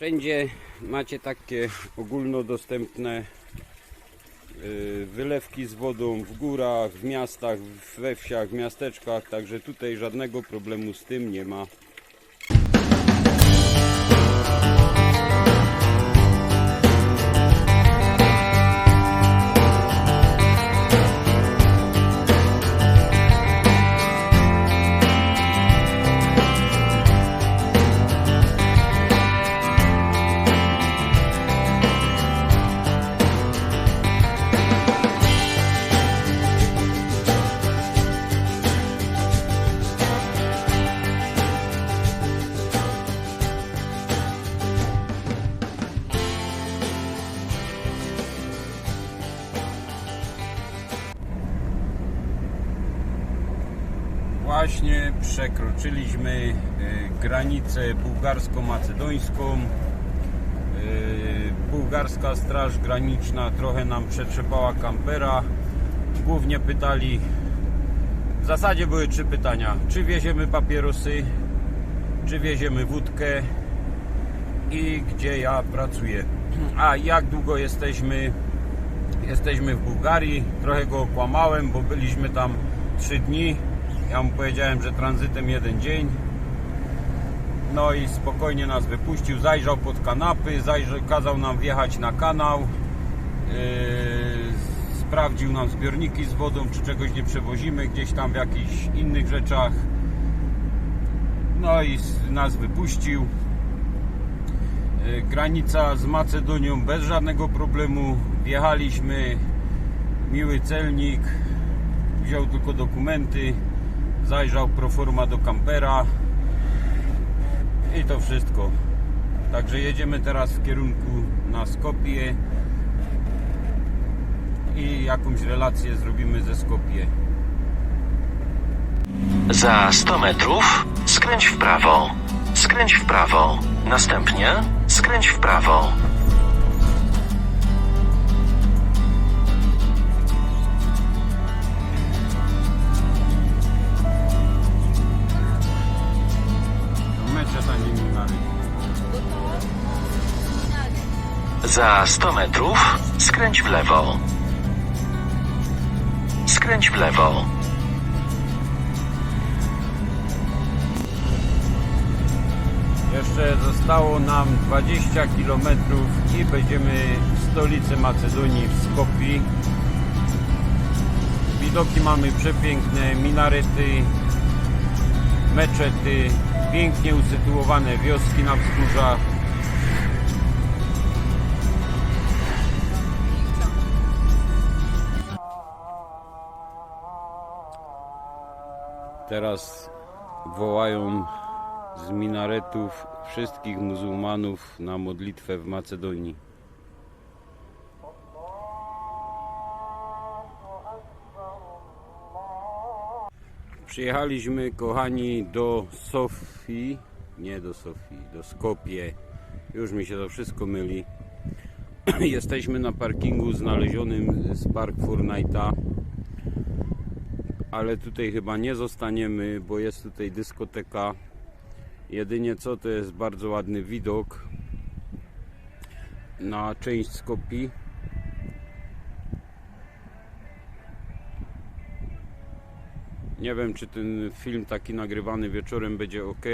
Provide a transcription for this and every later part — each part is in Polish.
Wszędzie macie takie ogólnodostępne y, wylewki z wodą w górach, w miastach, we wsiach, w miasteczkach, także tutaj żadnego problemu z tym nie ma. Właśnie przekroczyliśmy y, granicę bułgarsko-macedońską. Y, Bułgarska Straż Graniczna trochę nam przetrzepała kampera. Głównie pytali, w zasadzie były trzy pytania. Czy wieziemy papierosy, czy wieziemy wódkę i gdzie ja pracuję. A jak długo jesteśmy Jesteśmy w Bułgarii, trochę go okłamałem, bo byliśmy tam 3 dni. Ja mu powiedziałem, że tranzytem jeden dzień. No i spokojnie nas wypuścił, zajrzał pod kanapy, zajrzał, kazał nam wjechać na kanał. Yy, sprawdził nam zbiorniki z wodą, czy czegoś nie przewozimy gdzieś tam w jakichś innych rzeczach. No i nas wypuścił. Y, granica z Macedonią bez żadnego problemu. Wjechaliśmy, miły celnik, wziął tylko dokumenty, zajrzał pro forma do kampera i to wszystko. Także jedziemy teraz w kierunku na Skopje i jakąś relację zrobimy ze Skopje. Za 100 metrów skręć w prawo. Skręć w prawo. Następnie skręć w prawo. Za 100 metrów skręć w lewo. Skręć w lewo. Jeszcze zostało nam 20 km i będziemy w stolicy Macedonii w Skopie. Widoki mamy przepiękne, minarety, meczety, pięknie usytuowane wioski na wzgórzach. Teraz wołają z minaretów wszystkich muzułmanów na modlitwę w Macedonii. Przyjechaliśmy, kochani, do Sofii, nie do Sofii, do Skopie. Już mi się to wszystko myli. Jesteśmy na parkingu znalezionym z Park Fortnite'a ale tutaj chyba nie zostaniemy, bo jest tutaj dyskoteka. Jedynie co to jest bardzo ładny widok na część Skopii. Nie wiem, czy ten film taki nagrywany wieczorem będzie ok.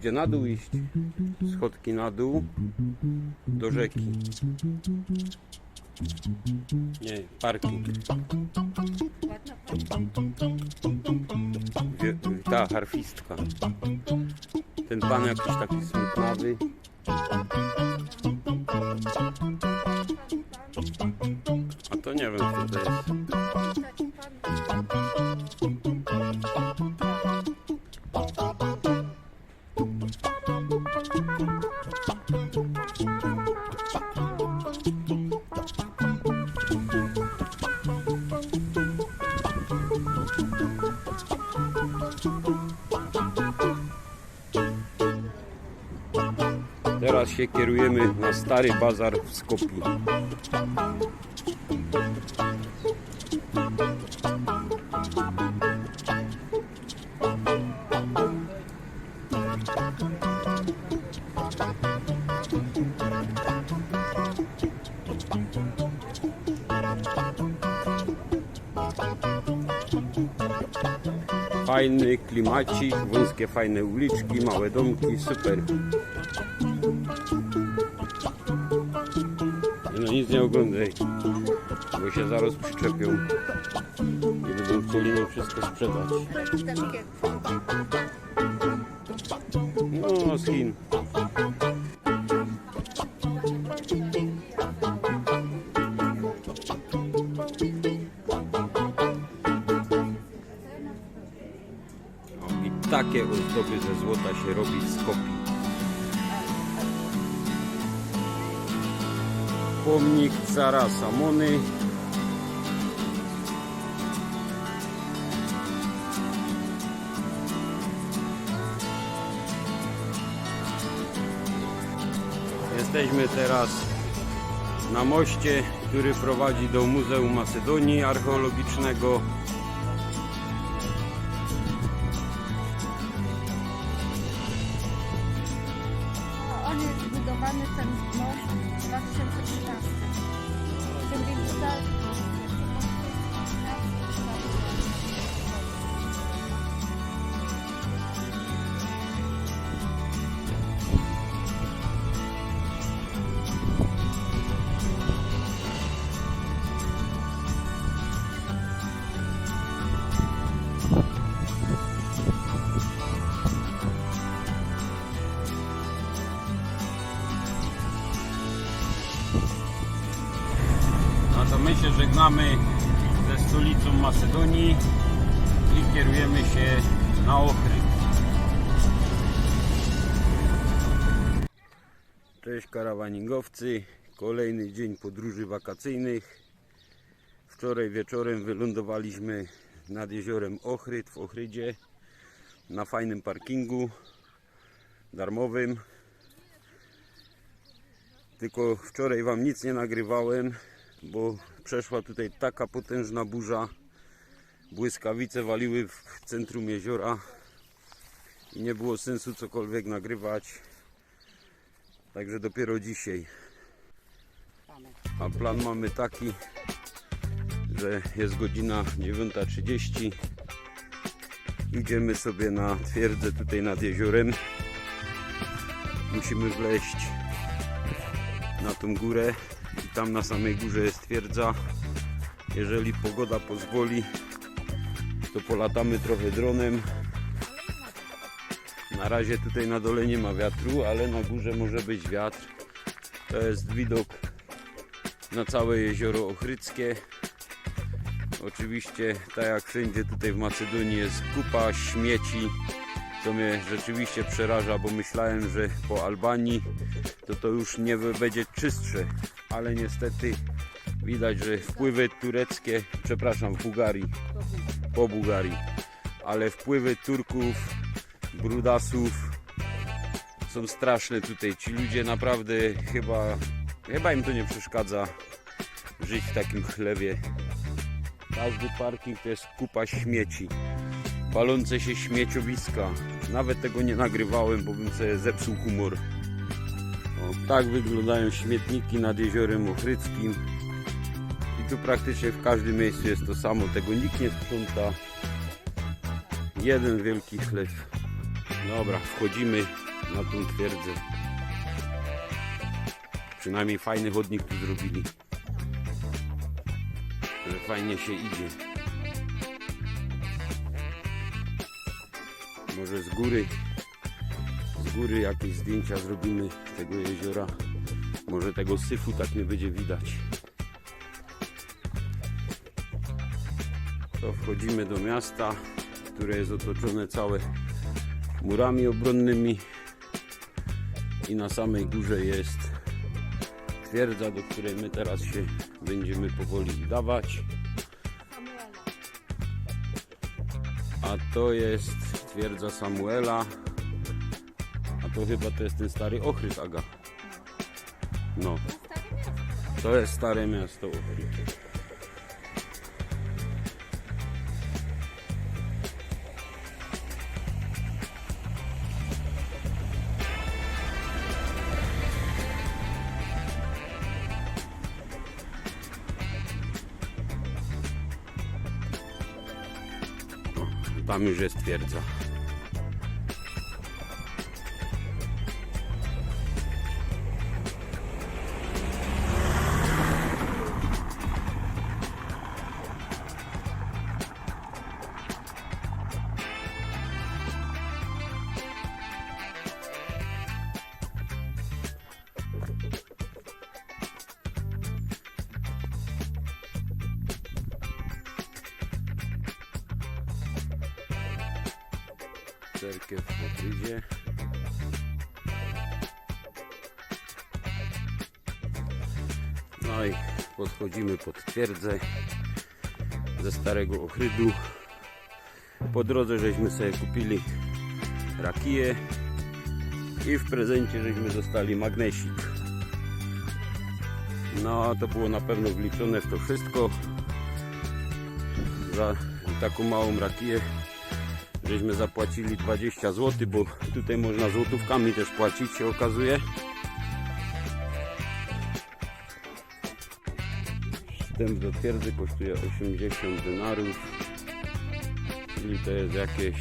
Idzie na dół iść. Schodki na dół do rzeki. Nie, parking. Wie- Ta harfistka. Ten pan jakiś taki smutnawy. A to nie wiem kto to jest. Kierujemy na stary bazar w Skopju. Fajny klimacik, wąskie fajne uliczki, małe domki, super. Nie oglądaj, bo się zaraz przyczepią i będą chcieli nam wszystko sprzedać. No, z I takie ozdoby ze złota się robi w Skopie. Pomnik cara Samony. Jesteśmy teraz na moście, który prowadzi do Muzeum Macedonii Archeologicznego. Kierujemy się na Ochryd. Cześć karawaningowcy, kolejny dzień podróży wakacyjnych. Wczoraj wieczorem wylądowaliśmy nad jeziorem Ochryd w Ochrydzie na fajnym parkingu darmowym. Tylko wczoraj Wam nic nie nagrywałem, bo przeszła tutaj taka potężna burza. Błyskawice waliły w centrum jeziora i nie było sensu cokolwiek nagrywać. Także dopiero dzisiaj. A plan mamy taki, że jest godzina 9.30. Idziemy sobie na twierdzę tutaj nad jeziorem. Musimy wleźć na tą górę i tam na samej górze jest twierdza. Jeżeli pogoda pozwoli, to polatamy trochę dronem. Na razie tutaj na dole nie ma wiatru, ale na górze może być wiatr. To jest widok na całe jezioro Ochryckie. Oczywiście, tak jak wszędzie tutaj w Macedonii jest kupa śmieci, co mnie rzeczywiście przeraża, bo myślałem, że po Albanii to to już nie będzie czystsze, ale niestety widać, że wpływy tureckie, przepraszam, w Bułgarii, po Bułgarii, ale wpływy Turków, Brudasów są straszne tutaj. Ci ludzie naprawdę chyba, chyba im to nie przeszkadza. żyć w takim chlewie. Każdy parking to jest kupa śmieci. Palące się śmieciowiska. Nawet tego nie nagrywałem, bo bym sobie zepsuł humor. O, tak wyglądają śmietniki nad jeziorem Ochryckim. Tu praktycznie w każdym miejscu jest to samo. Tego nikt nie sprząta. Jeden wielki chlew. Dobra, wchodzimy na tą twierdzę. Przynajmniej fajny chodnik tu zrobili. Że fajnie się idzie. Może z góry, z góry jakieś zdjęcia zrobimy tego jeziora. Może tego syfu tak nie będzie widać. Wchodzimy do miasta, które jest otoczone całe murami obronnymi i na samej górze jest twierdza, do której my teraz się będziemy powoli wdawać. A to jest twierdza Samuela. A to chyba to jest ten stary Ochryd, Aga. No, to jest stare miasto Ochryd. Tam już jest twierdza. Cerkiew w Madrydzie. No i podchodzimy pod twierdzę ze starego Ochrydu. Po drodze żeśmy sobie kupili rakiję i w prezencie żeśmy dostali magnesik. No to było na pewno wliczone w to wszystko. Za taką małą rakiję żeśmy zapłacili 20 zł, bo tutaj można złotówkami też płacić się okazuje. Wstęp do twierdzy kosztuje 80 denarów, czyli to jest jakieś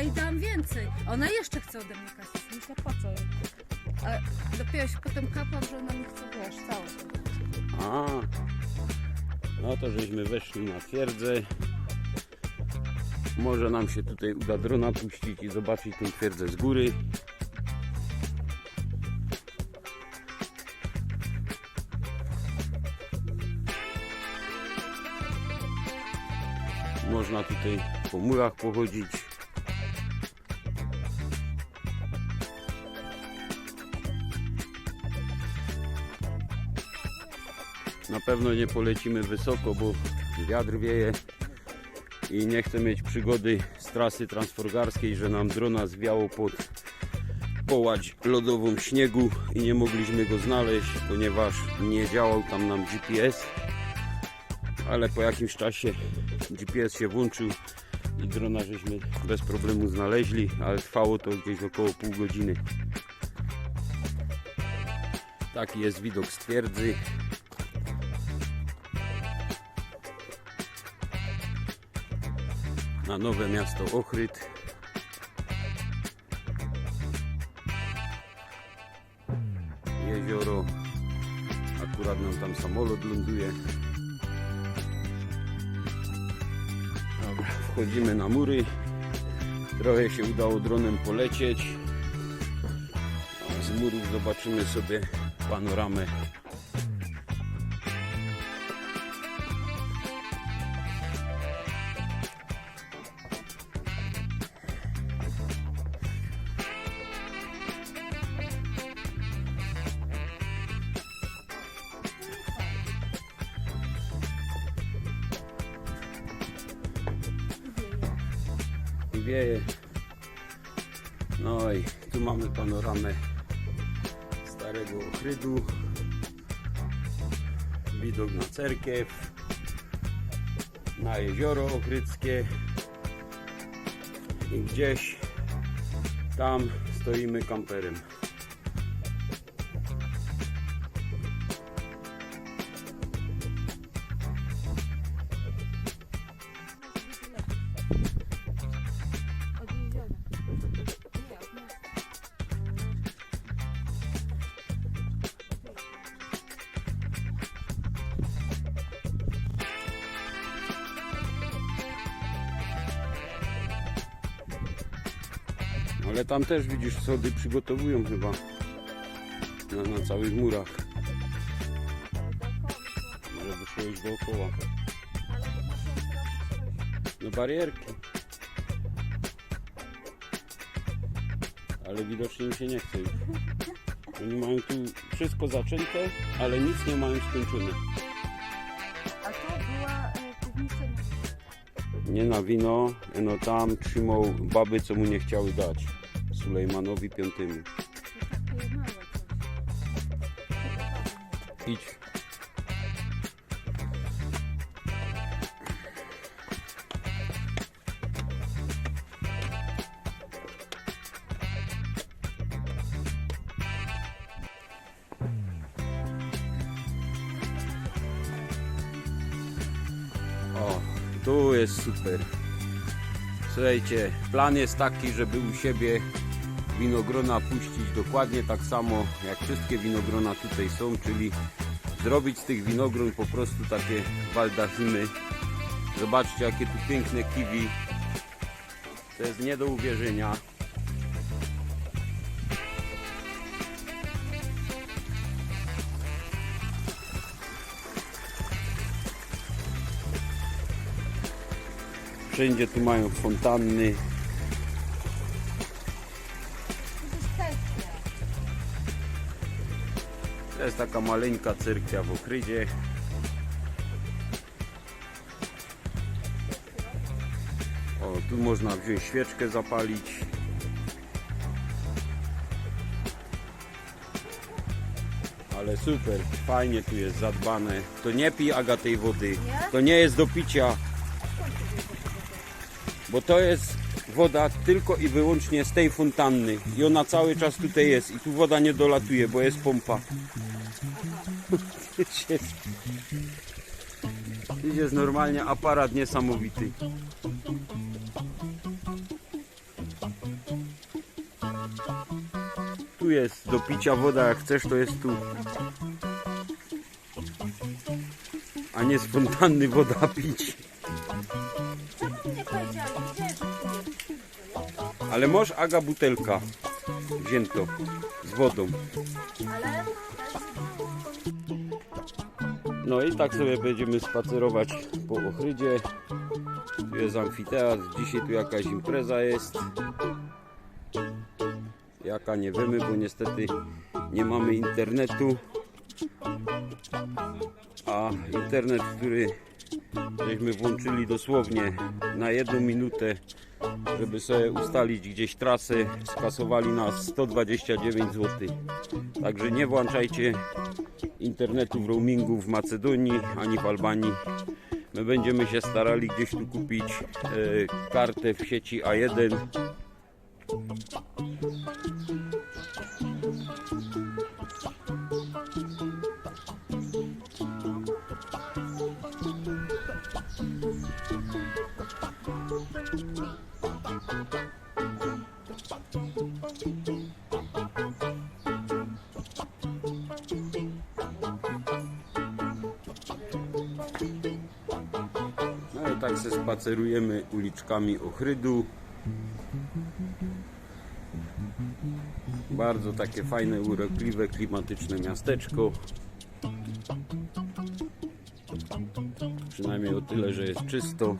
ja jej dam więcej. Ona jeszcze chce ode mnie kasę. Myślę, po co? A dopiero się potem kapłam, że ona mi chce, wiesz, całe. A, no to żeśmy weszli na twierdzę. Może nam się tutaj uda drona puścić i zobaczyć tę twierdzę z góry. Można tutaj po murach pochodzić. Na pewno nie polecimy wysoko, bo wiatr wieje i nie chcę mieć przygody z trasy transforgarskiej, że nam drona zwiało pod połać lodową śniegu i nie mogliśmy go znaleźć, ponieważ nie działał tam nam GPS. Ale po jakimś czasie GPS się włączył i drona żeśmy bez problemu znaleźli, ale trwało to gdzieś około pół godziny. Taki jest widok z twierdzy. Na nowe miasto Ochryd. Jezioro. Akurat nam tam samolot ląduje. Dobra, wchodzimy na mury. Trochę się udało dronem polecieć. Z murów zobaczymy sobie panoramę Widok na cerkiew, na jezioro ochrydzkie i gdzieś tam stoimy kamperem. Tam też widzisz schody przygotowują chyba na, na całych murach. Może by szło iść dookoła. No barierki. Ale widocznie im się nie chce już. Oni mają tu wszystko zaczęte, ale nic nie mają skończone. A to była e, piwnica na Nie na wino, no tam trzymał baby, co mu nie chciały dać. Sulejmanowi coś. Idź. O, tu jest super. Słuchajcie, plan jest taki, żeby u siebie winogrona puścić dokładnie tak samo jak wszystkie winogrona tutaj są, czyli zrobić z tych winogron po prostu takie baldachimy. Zobaczcie jakie tu piękne kiwi. To jest nie do uwierzenia. Wszędzie tu mają fontanny. Taka maleńka cyrkwia w Ochrydzie. O, tu można wziąć świeczkę zapalić. Ale super, fajnie tu jest zadbane. To nie pij Aga tej wody. To nie jest do picia. Bo to jest woda tylko i wyłącznie z tej fontanny. I ona cały czas tutaj jest. I tu woda nie dolatuje, bo jest pompa. Jest, jest normalnie aparat niesamowity. Tu jest do picia woda, jak chcesz to jest tu. A nie z fontanny woda pić. Ale masz Aga butelka. Wzięto. Z wodą. No i tak sobie będziemy spacerować po Ochrydzie. Tu jest amfiteatr, dzisiaj tu jakaś impreza jest. Jaka nie wiemy, bo niestety nie mamy internetu. A internet, który żeśmy włączyli dosłownie na jedną minutę, żeby sobie ustalić gdzieś trasę, skasowali nas 129 zł. Także nie włączajcie internetu w roamingu w Macedonii ani w Albanii. My będziemy się starali gdzieś tu kupić e, kartę w sieci A1. No tak się spacerujemy uliczkami Ochrydu. Bardzo takie fajne, urokliwe, klimatyczne miasteczko. Przynajmniej o tyle, że jest czysto.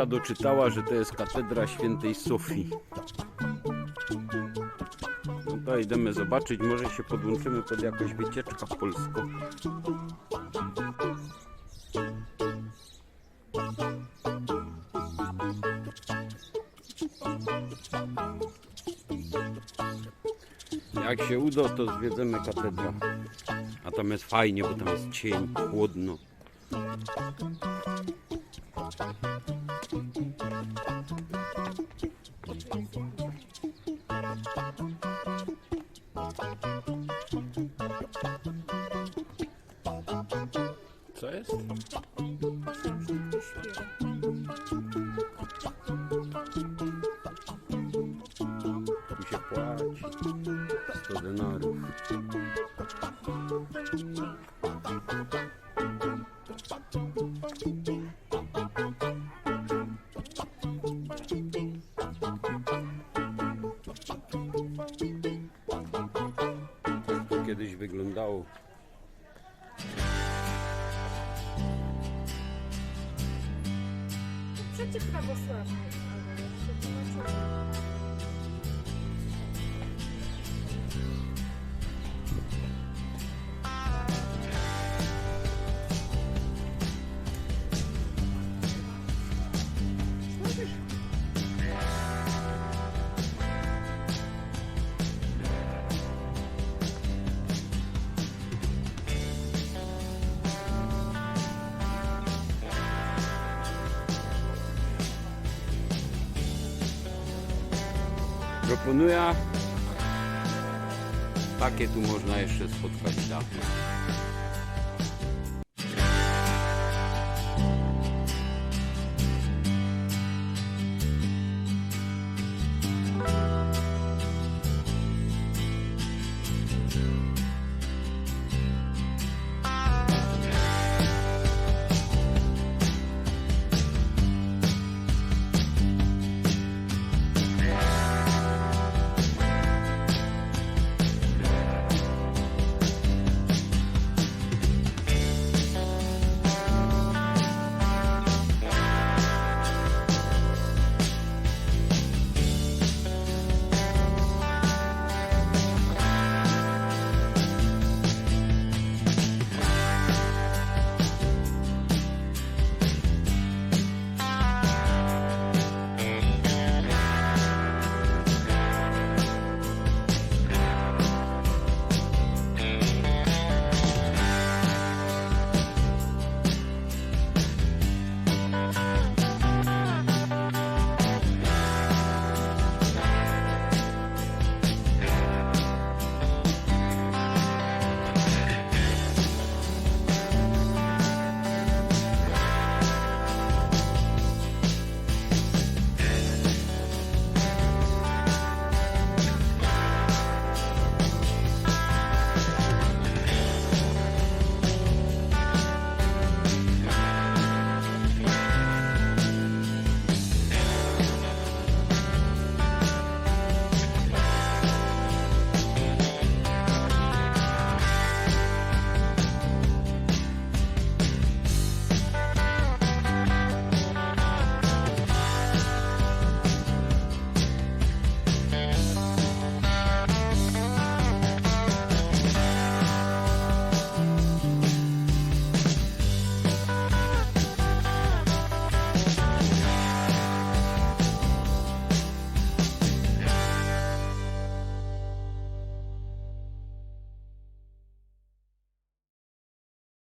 Mysza doczytała, że to jest katedra świętej Sofii. No to idziemy zobaczyć, może się podłączymy pod jakąś wycieczkę polską. Jak się uda, to zwiedzemy katedrę. A tam jest fajnie, bo tam jest cień, chłodno. Kiedyś wyglądało. Przeciw ale Proponuję takie tu można jeszcze spotkać dachy.